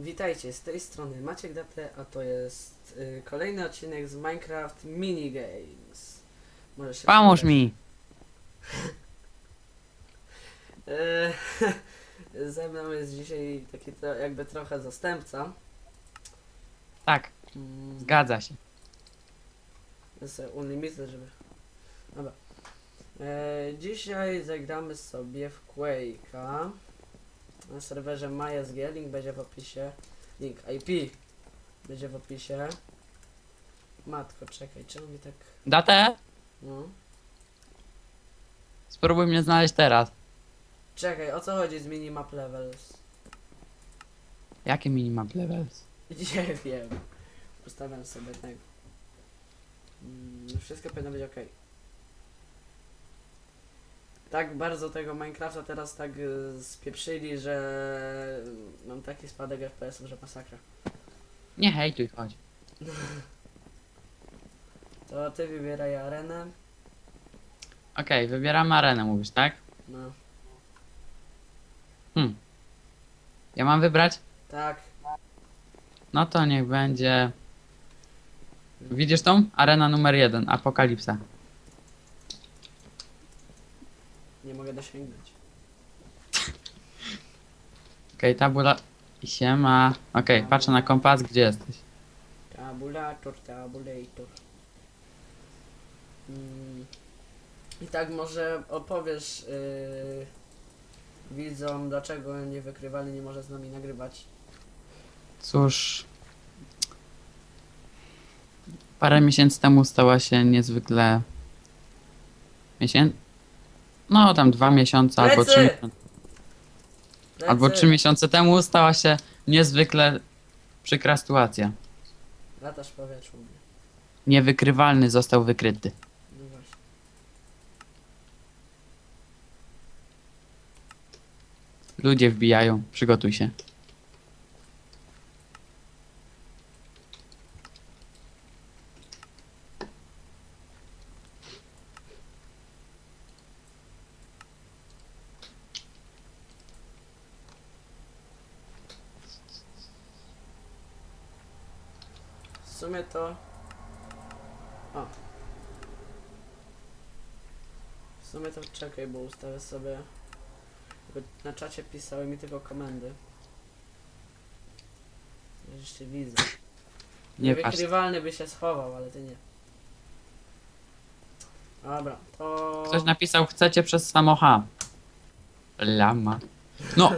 Witajcie, z tej strony Maciek Date, a to jest y, kolejny odcinek z Minecraft Minigames. Możesz się Pomóż mi! Y, Ze mną jest dzisiaj taki tro, jakby trochę zastępca. Tak, Mm, zgadza się. Jest unlimited, żeby... Dobra. E, dzisiaj zagramy sobie w Quake'a. Na serwerze MySG, link będzie w opisie. Link IP będzie w opisie. Matko, czekaj, czemu mi tak... Datę? No. Spróbuj mnie znaleźć teraz. Czekaj, o co chodzi z minimap levels? Jakie minimap levels? Nie wiem. Ustawiam sobie tego. Mm, wszystko powinno być ok. Tak bardzo tego Minecrafta teraz tak y, spieprzyli, że mam taki spadek FPS-ów, że masakra. Nie hejtuj, chodź. To ty wybieraj arenę. Okej, wybieramy arenę, mówisz, tak? No, Hmm. Ja mam wybrać? tak. No to niech będzie... Widzisz tą? Arena numer jeden, Apokalipsa. Nie mogę dosięgnąć. Okej, tabula... Siema. Okej, patrzę na kompas, gdzie jesteś? Tabulator, tabulator. Mm. I tak może opowiesz yy, widzom, dlaczego niewykrywalny nie może z nami nagrywać. Cóż... Parę miesięcy temu stała się niezwykle... Miesięcy? No, tam dwa miesiące albo trzy Plecy! miesiące. Albo trzy miesiące temu stała się niezwykle przykra sytuacja. Latasz w powietrzu. mówię. Niewykrywalny został wykryty. No właśnie. Ludzie wbijają, przygotuj się. W sumie to... O. W sumie to czekaj, bo ustawię sobie... Na czacie pisały mi tylko komendy. Jeszcze widzę. Nie patrz. Niewykrywalny by się schował, ale ty nie. Dobra, to... Ktoś napisał, chcecie przez samocha. Lama. No,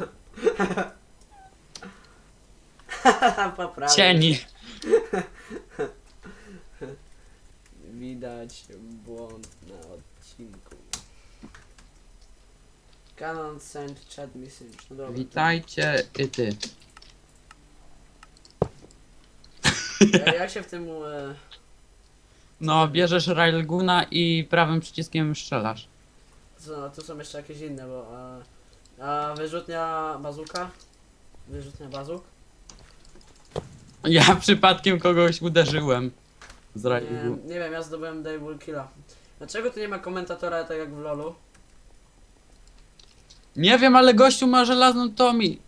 Poprawię. cieni. Widać błąd na odcinku. Canon send chat message. No dobra. Witajcie, i ty. To, ja- jak się w tym... E, No, bierzesz railguna i prawym przyciskiem strzelasz. co, tu są jeszcze jakieś inne, bo... A, a wyrzutnia bazuka? Wyrzutnia bazuk? Ja przypadkiem kogoś uderzyłem. Z Nie, railguna. nie wiem, ja zdobyłem Dable Killa. Dlaczego tu nie ma komentatora tak jak w LoLu? Nie wiem, ale gościu ma żelazną Tomi.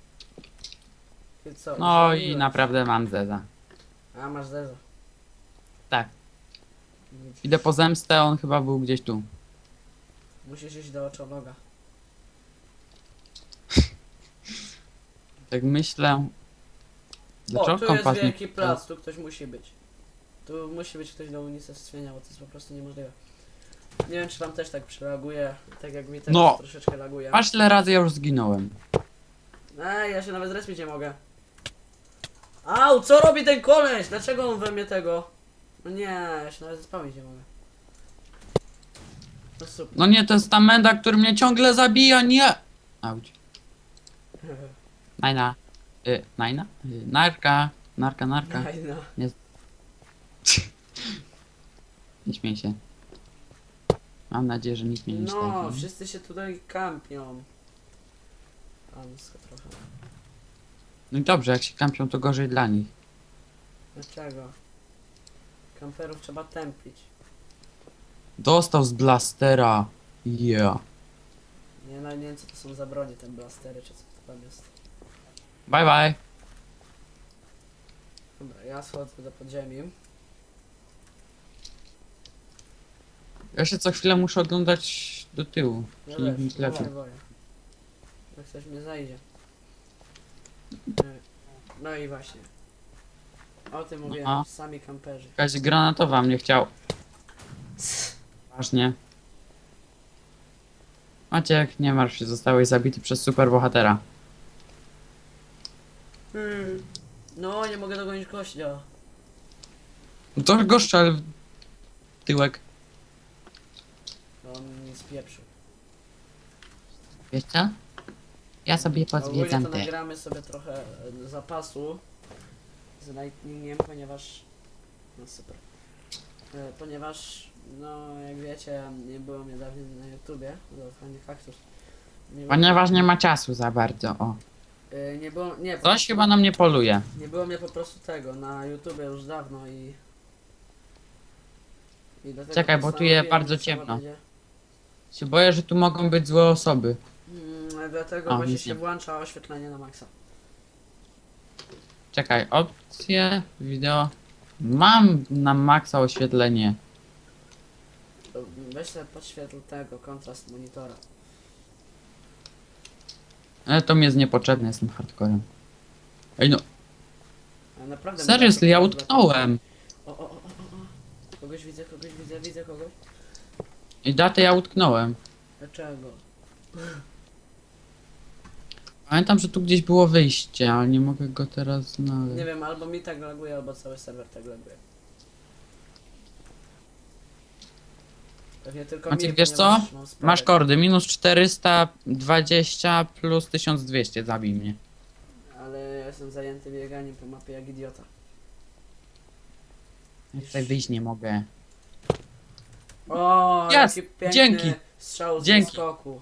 Co? No i zrobiłem? naprawdę mam zeza. A, masz zeza. Tak. Idę po zemstę, on chyba był gdzieś tu. Musisz iść do oczologa. Tak myślę. O, Dlaczego tu jest kompas nie... wielki plac, tu ktoś musi być. Tu musi być ktoś do unicestwienia, bo to jest po prostu niemożliwe. Nie wiem, czy wam też tak przereaguje, tak jak mi teraz No. troszeczkę laguje. Patrz ile razy ja już zginąłem. Ej, ja się nawet zrespić nie mogę. Au, co robi ten koleś? Dlaczego on we mnie tego? No nie, ja się nawet zespamić nie mogę. No super. No nie, to jest ta menda, który mnie ciągle zabija, nie! Auć. Najna. Y, najna? Y, narka. Narka, narka. Fajna. Nie śmiej się. Mam nadzieję, że nikt mnie nie No, wszyscy się tutaj kampią. Pansko trochę. No i dobrze, jak się kampią, to gorzej dla nich. Dlaczego? Kamperów trzeba tępić. Dostał z blastera. Yeah. Nie, no, nie wiem co to są za bronie, te blastery, czy co to tam jest. Bye bye. Ja schodzę do podziemi. Ja się co chwilę muszę oglądać do tyłu. Ja Czyli mi no lepiej. Jak coś mnie zajdzie. No i właśnie. O tym mówiłem, Aha. sami kamperzy. Jakaś granatowa mnie chciał. Ważnie. Maciek, nie martw się, zostałeś zabity przez superbohatera. Hmm. No, nie mogę dogonić kościa. No to go strzel w tyłek. Spieprzył. Wiesz co? Ja sobie Ogólnie pozwiedzam to te. nagramy sobie trochę e, zapasu z Lightningiem, ponieważ... No super. E, Ponieważ, no jak wiecie, nie było mnie dawniej na YouTubie, do fajny kaktus. Nie było, Ponieważ nie ma czasu za bardzo, o. e, nie było, nie, po Coś prostu- chyba na mnie poluje. Nie było mnie po prostu tego na YouTubie już dawno i... i dlatego Czekaj, bo tu postanowiłem, jest bardzo że trzeba ciemno. będzie- Się boję, że tu mogą być złe osoby. Mm, dlatego właśnie nic się nie. włącza oświetlenie na maksa. Czekaj, opcje, wideo. Mam na maksa oświetlenie. Weź sobie podświetl tego, kontrast monitora. Ale to mi jest niepotrzebne, jestem hardcorem. Ej no, naprawdę... seriously, ja naprawdę- utknąłem. O, o, o, o, o, o. Kogoś widzę, kogoś widzę, widzę kogoś. I datę ja utknąłem. Dlaczego? Pamiętam, że tu gdzieś było wyjście, ale nie mogę go teraz znaleźć. Nie wiem, albo mi tak laguje, albo cały serwer tak laguje. Pewnie tylko Maciek, mi, wiesz co? ponieważ mam sprawę. Masz kordy, minus 420 plus 1200, zabij mnie. Ale ja jestem zajęty bieganiem po mapie jak idiota. Ja tutaj wyjść nie mogę. O, Jest! jaki piękny Dzięki! strzał z Dzięki! skoku.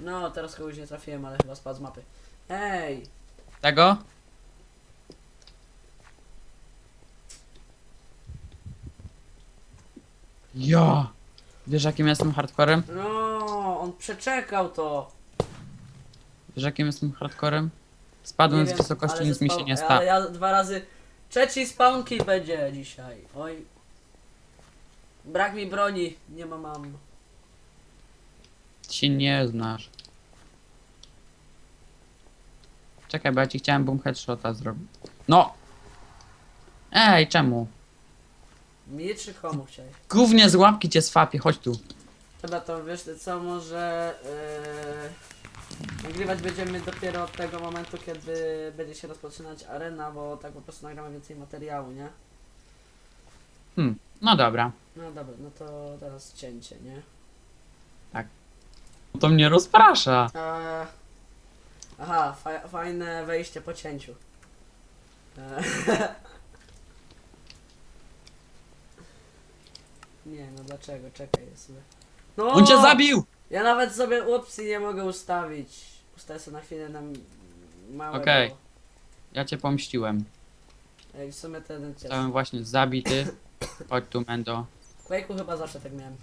No, teraz kogoś nie trafiłem, ale chyba spadł z mapy. Ej! Tego? Ja! Wiesz jakim jestem hardcorem? No, on przeczekał to. Wiesz jakim jestem hardcorem? Spadłem Nie z wiem, wysokości, ale nic mi się nie Ale stało. ja dwa razy... Trzeci spawn kill będzie dzisiaj. Oj. Brak mi broni, nie ma mam. Ty się nie znasz. Czekaj, bo ja ci chciałem boom headshota zrobić. No! Ej, czemu? Mi czy komu chciałeś? Głównie z łapki cię swapie, chodź tu. Chyba to wiesz co, może yy, nagrywać będziemy dopiero od tego momentu, kiedy będzie się rozpoczynać arena, bo tak po prostu nagramy więcej materiału, nie? Hmm, no dobra. No dobra, no to teraz cięcie, nie? To mnie rozprasza. Eee, aha, fa fajne wejście po cięciu. Eee, nie, no dlaczego? Czekaj, jest sobie. No! On cię zabił! Ja nawet sobie opcji nie mogę ustawić. Ustawię sobie na chwilę na m- małego. Okej. Ja cię pomściłem. Ej, w sumie to jeden. Zostałem właśnie zabity. Chodź tu, Mendo. W Quake'u chyba zawsze tak miałem.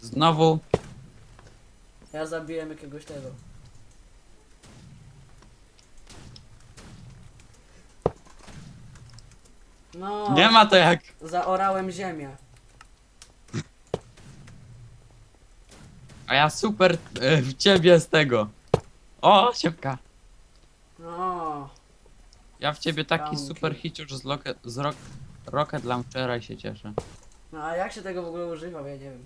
Znowu. Ja zabiłem jakiegoś tego. No, Nie ma to jak. zaorałem ziemię. A ja super e, w ciebie z tego. O, siemka. No, Ja w ciebie taki Stanki. super hiciusz z, loke, z rock, Rocket Launchera i się cieszę. no a jak się tego w ogóle używa, ja nie wiem.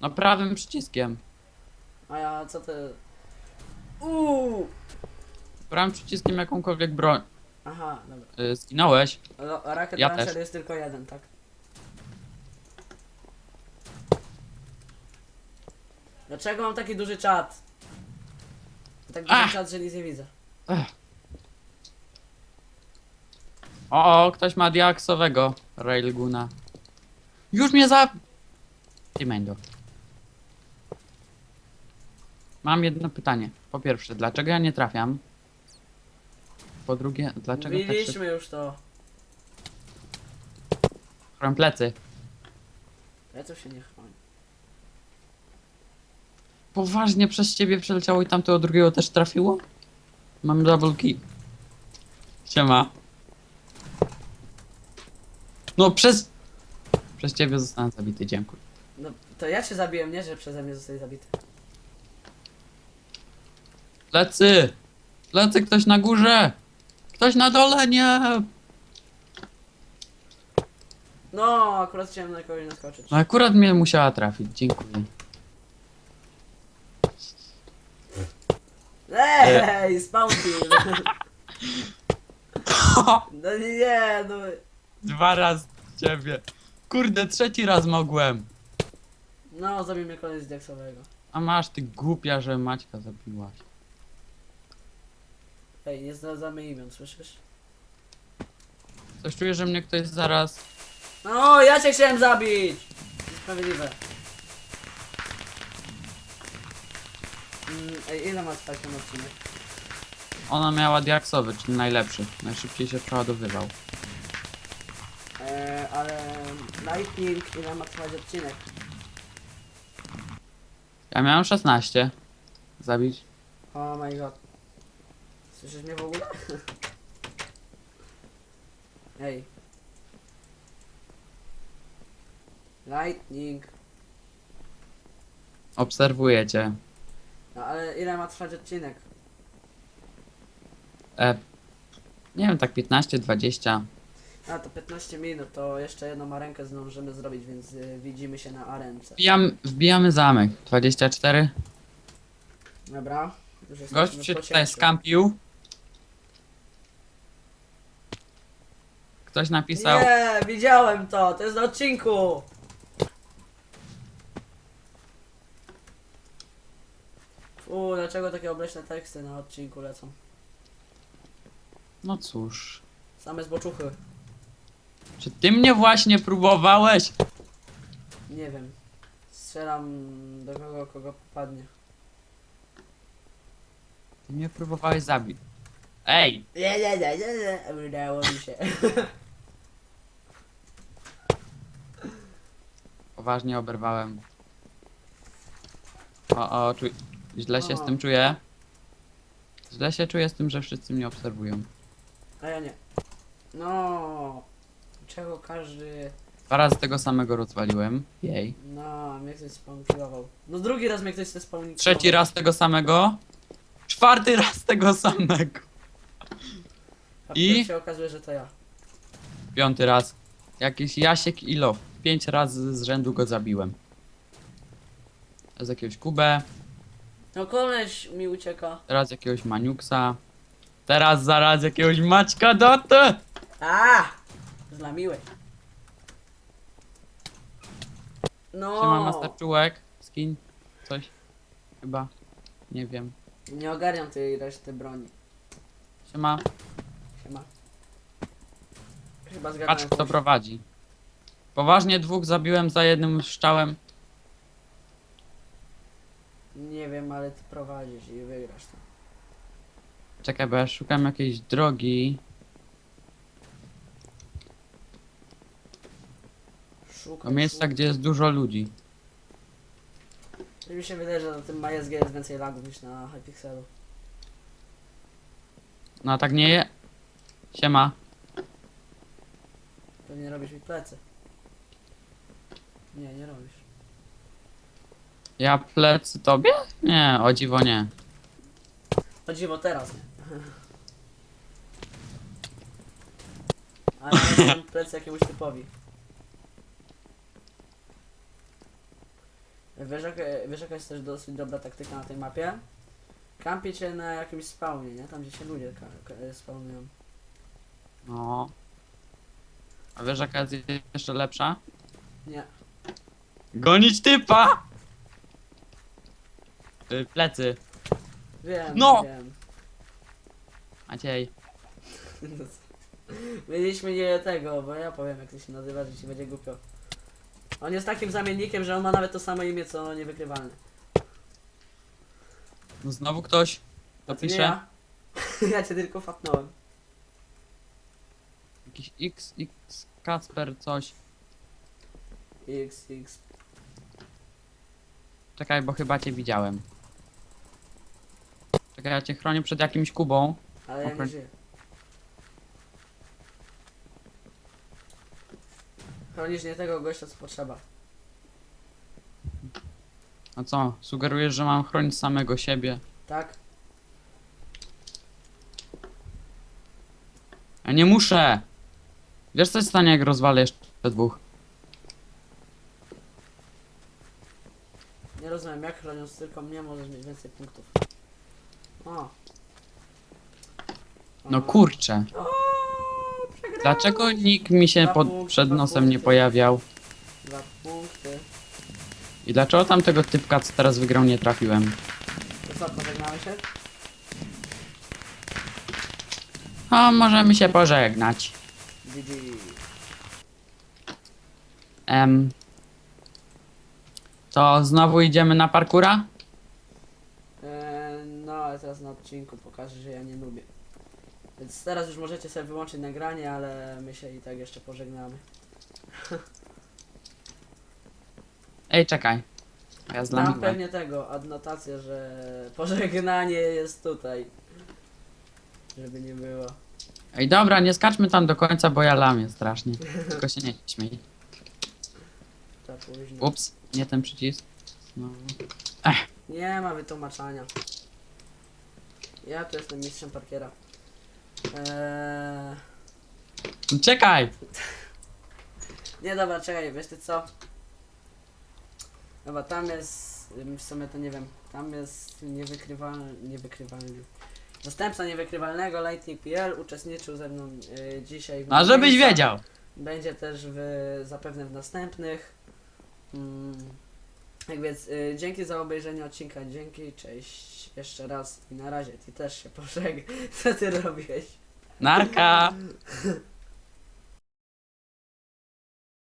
No prawym przyciskiem. A ja co ty... Uuu! Prawym przyciskiem jakąkolwiek broń. Aha, dobra. E, zginąłeś. Ro- Rocket Ja Launcher też. jest tylko jeden, tak? Dlaczego mam taki duży czat? Tak duży Ach! czat, że nic nie widzę. O, o, ktoś ma diaksowego Railguna. Już mnie za... Ty Mendo. Mam jedno pytanie. Po pierwsze, dlaczego ja nie trafiam? Po drugie, dlaczego tak szybko Mówiliśmy już to. chronią plecy? Ja to się nie chroni. Poważnie przez ciebie przeleciało i tamtego drugiego też trafiło? Mam double kill. Siema. No przez... Przez ciebie zostałem zabity, dziękuję. No to ja cię zabiłem, nie, że przeze mnie zostaje zabity. Lecy! Lecy, ktoś na górze! Ktoś na dole, nie! No, akurat chciałem na kogoś naskoczyć. No akurat mnie musiała trafić, dziękuję. Ej, spawn kill. No nie, no. Dwa razy ciebie. Kurde, trzeci raz mogłem. No, zabił mnie koleś z diaksowego. A masz ty głupia, że Maćka zabiłaś. Ej, nie zdradzamy imion, słyszysz? Coś czuję, że mnie ktoś zaraz... No, ja cię chciałem zabić! Niesprawiedliwe. Mm, ej, ile ma trwać ten odcinek? Ona miała diaksowy, czyli najlepszy. Najszybciej się przeładowywał. Eee, ale Lightning, ile ma trwać odcinek? Ja miałem 16. Zabić? Oh my god. Słyszysz mnie w ogóle? Ej. Lightning. Obserwuję cię. No ale ile ma trwać odcinek? E, nie wiem, tak 15, 20. A to 15 minut, to jeszcze jedną arenkę zdążymy zrobić, więc y, widzimy się na arence. Wbijamy, wbijamy zamek. 24. Dobra. Już jesteśmy Gość się po tutaj cięciu. skampił. Ktoś napisał. Nie, widziałem to, to jest na odcinku. U, dlaczego takie obleśne teksty na odcinku lecą? No cóż. Same zboczuchy. Czy ty mnie właśnie próbowałeś? Nie wiem. Strzelam do kogo, kogo popadnie. Ty mnie próbowałeś zabić. Ej! Nie, nie, nie, nie, nie. Udało mi się. Poważnie oberwałem. O, o, czuj... Źle się z tym czuję. Źle się czuję z tym, że wszyscy mnie obserwują. A ja nie. No. Czego każdy... Dwa razy tego samego rozwaliłem. Jej. No, mnie ktoś spawnilował. No drugi raz mnie ktoś spawnilował. Trzeci raz tego samego. Czwarty raz tego samego. A I? potem się okazuje, że to ja. Piąty raz. Jakiś Jasiek i Low. Pięć razy z rzędu go zabiłem. Teraz jakiegoś Kubę, No koleś mi ucieka. teraz jakiegoś Maniuksa. Teraz zaraz jakiegoś Maćka Dotę! A! Zlamiłeś. No. Siema Master Czułek. Skin. Coś. Chyba. Nie wiem. Nie ogarniam tej reszty broni. Siema. Siema. Chyba zgadzam Patrz kto prowadzi. Poważnie dwóch zabiłem za jednym strzałem. Nie wiem, ale ty prowadzisz i wygrasz to. Czekaj, bo ja szukam jakiejś drogi. Szukaj. Do miejsca, szukaj. gdzie jest dużo ludzi. Mi się wydaje, że na tym MySG jest więcej lagów niż na Hypixelu. No a tak nie je. Siema. Pewnie robisz mi plecy. Nie, nie robisz. Ja plecy tobie? Nie, o dziwo nie. O dziwo, teraz nie. Ale ja mam plecy jakiemuś typowi. Wiesz, jaka, wiesz jaka jest też dosyć dobra taktyka na tej mapie? Kampię cię na jakimś spawnie, nie? Tam gdzie się ludzie ka- ka- spawnują. No. A wiesz jaka jest jeszcze lepsza? Nie. Gonić typa! Y, plecy. Wiem, No! wiem. Maciej. Mieliśmy nie tego, bo ja powiem jak to się nazywa, że ci będzie głupio. On jest takim zamiennikiem, że on ma nawet to samo imię co niewykrywalny. No znowu ktoś. A To nie pisze. Ja. ja cię tylko fatnąłem. Jakiś X, X, Kacper, coś. X, X. Czekaj, bo chyba cię widziałem. Czekaj, ja cię chronię przed jakimś kubą. Ale ja nie żyję. Chronisz nie tego gościa, co potrzeba. A co? Sugerujesz, że mam chronić samego siebie? Tak? Ja nie muszę! Wiesz co się stanie, jak rozwalę jeszcze dwóch? Nie rozumiem, jak chroniąc tylko mnie możesz mieć więcej punktów. O. No kurczę. O, przegrałem. Dlaczego nikt mi się pod, przed nosem nie pojawiał? Dwa punkty. I dlaczego tamtego typka, co teraz wygrał, nie trafiłem? To co, pożegnamy się? Możemy się pożegnać. GG. Em. To znowu idziemy na parkura? Eee, no, ale teraz na odcinku pokażę, że ja nie lubię. Więc teraz już możecie sobie wyłączyć nagranie, ale my się i tak jeszcze pożegnamy. Ej, czekaj. A Ja znam igłę. pewnie tego, adnotację, że pożegnanie jest tutaj. Żeby nie było. Ej, dobra, nie skaczmy tam do końca, bo ja lamię strasznie. Tylko się nie śmiej. Późno. Ups, nie ten przycisk. Znowu. Nie ma wytłumaczenia. Ja tu jestem mistrzem parkiera. Eee... Czekaj! Nie dobra, czekaj, wiesz ty co? Dobra, tam jest, ym, w sumie to nie wiem, tam jest niewykrywalny, niewykrywalny. Zastępca niewykrywalnego Lightning.pl uczestniczył ze mną y, dzisiaj w A żebyś wiedział! Będzie też w, zapewne w następnych. Mm. Tak więc y, dzięki za obejrzenie odcinka, dzięki, cześć jeszcze raz i na razie, ty też się pożegnaj. Co ty robiłeś? Narka!